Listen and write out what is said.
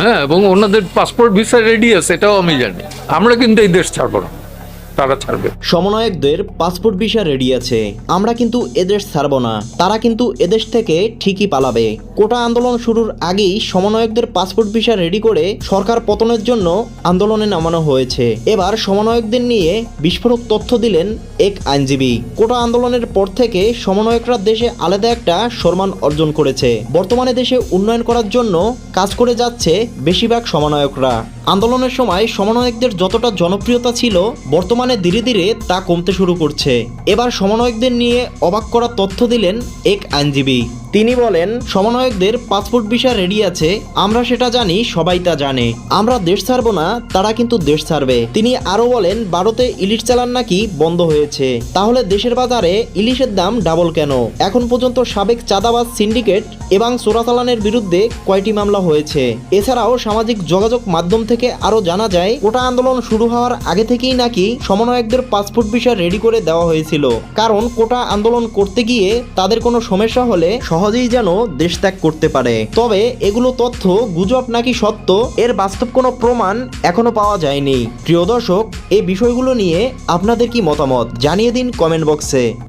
হ্যাঁ এবং ওনাদের পাসপোর্ট ভিসা রেডি আছে, এটাও আমি জানি। আমরা কিন্তু এই দেশ ছাড়বো না। তারা ছাড়বে। সমন্বয়কদের পাসপোর্ট ভিসা রেডি আছে। আমরা কিন্তু এদেশ ছাড়ব না। তারা কিন্তু এদেশ থেকে ঠিকই পালাবে। কোটা আন্দোলন শুরুর আগেই সমন্বয়কদের পাসপোর্ট ভিসা রেডি করে সরকার পতনের জন্য আন্দোলনে নামানো হয়েছে। এবার সমন্বয়কদের নিয়ে বিস্ফোরক তথ্য দিলেন এক আইনজীবী। কোটা আন্দোলনের পর থেকে সমন্বয়করা দেশে আলাদা একটা সম্মান অর্জন করেছে। বর্তমানে দেশে উন্নয়ন করার জন্য কাজ করে যাচ্ছে বেশিরভাগ সমন্বয়করা। আন্দোলনের সময় সমন্বয়কদের যতটা জনপ্রিয়তা ছিল, বর্তমানে ধীরে ধীরে তা কমতে শুরু করছে। এবার সমন্বয়কদের নিয়ে অবাক করা তথ্য দিলেন এক আইনজীবী। তিনি বলেন, সমন্বয়কদের পাসপোর্ট ভিসা রেডি আছে, আমরা সেটা জানি, সবাই তা জানে। আমরা দেশ ছাড়বো না, তারা কিন্তু দেশ ছাড়বে। তিনি আরও বলেন ভারতে ইলিশ চালান নাকি বন্ধ হয়েছে। তাহলে দেশের বাজারে ইলিশের দাম ডাবল কেন? এখন পর্যন্ত সাবেক চাঁদাবাজ সিন্ডিকেট এবং চোরাচালানের বিরুদ্ধে কয়টি মামলা হয়েছে? এছাড়াও সামাজিক যোগাযোগ মাধ্যম থেকে আরও জানা যায় কোটা আন্দোলন শুরু হওয়ার আগে থেকেই নাকি সমন্বয়কদের পাসপোর্ট ভিসা রেডি করে দেওয়া হয়েছিল। কারণ কোটা আন্দোলন করতে গিয়ে তাদের কোনো সমস্যা হলে সহজেই যেন দেশ ত্যাগ করতে পারে। তবে এগুলো তথ্য গুজব নাকি সত্য, এর বাস্তব কোনো প্রমাণ এখনও পাওয়া যায়নি। প্রিয় দর্শক, এই বিষয়গুলো নিয়ে আপনাদের কি মতামত? জানিয়ে দিন কমেন্ট বক্সে